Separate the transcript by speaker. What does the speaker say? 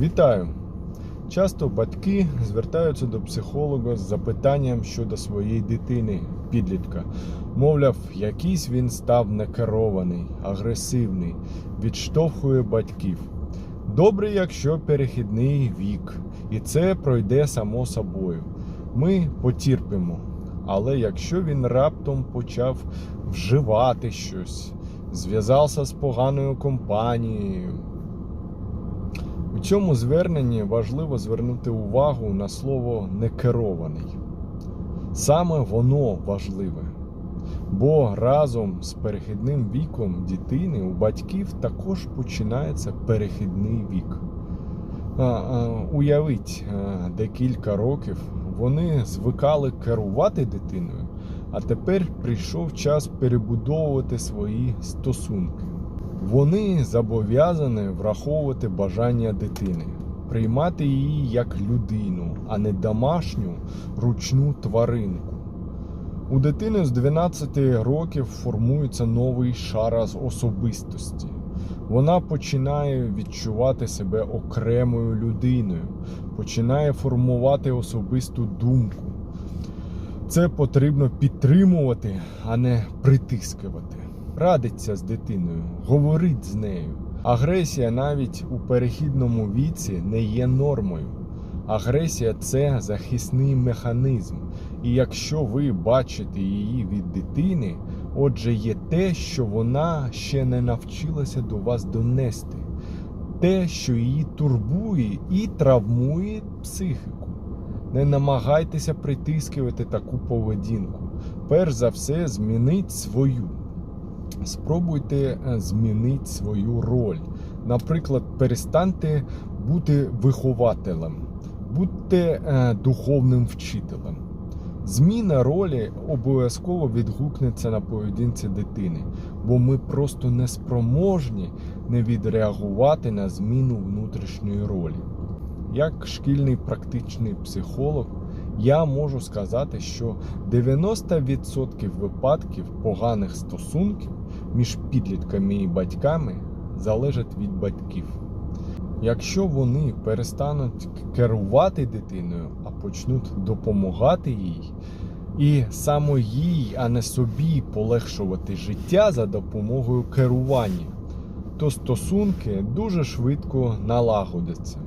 Speaker 1: Вітаю! Часто батьки звертаються до психолога з запитанням щодо своєї дитини, підлітка. Мовляв, якийсь він став некерований, агресивний, відштовхує батьків. Добре, якщо перехідний вік, і це пройде само собою. Ми потерпимо. Але якщо він раптом почав вживати щось, зв'язався з поганою компанією, цьому зверненні важливо звернути увагу на слово некерований. Саме воно важливе. Бо разом з перехідним віком дитини у батьків також починається перехідний вік. Уявіть, а, де кілька років вони звикали керувати дитиною, а тепер прийшов час перебудовувати свої стосунки. Вони зобов'язані враховувати бажання дитини, приймати її як людину, а не домашню ручну тваринку. У дитини з 12 років формується новий шар з особистості. Вона починає відчувати себе окремою людиною, починає формувати особисту думку. Це потрібно підтримувати, а не притискувати. Радиться з дитиною, говорить з нею. Агресія навіть у перехідному віці не є нормою. Агресія це захисний механізм. І якщо ви бачите її від дитини, отже, є те, що вона ще не навчилася до вас донести, те, що її турбує і травмує психіку. Не намагайтеся притискувати таку поведінку. Перш за все, змініть свою. Спробуйте е, змінити свою роль. Наприклад, перестаньте бути вихователем, будьте е, духовним вчителем. Зміна ролі обов'язково відгукнеться на поведінці дитини, бо ми просто не спроможні не відреагувати на зміну внутрішньої ролі. Як шкільний практичний психолог, я можу сказати, що 90% випадків поганих стосунків між підлітками і батьками залежать від батьків. Якщо вони перестануть керувати дитиною, а почнуть допомагати їй, і саме їй, а не собі полегшувати життя за допомогою керування, то стосунки дуже швидко налагодяться.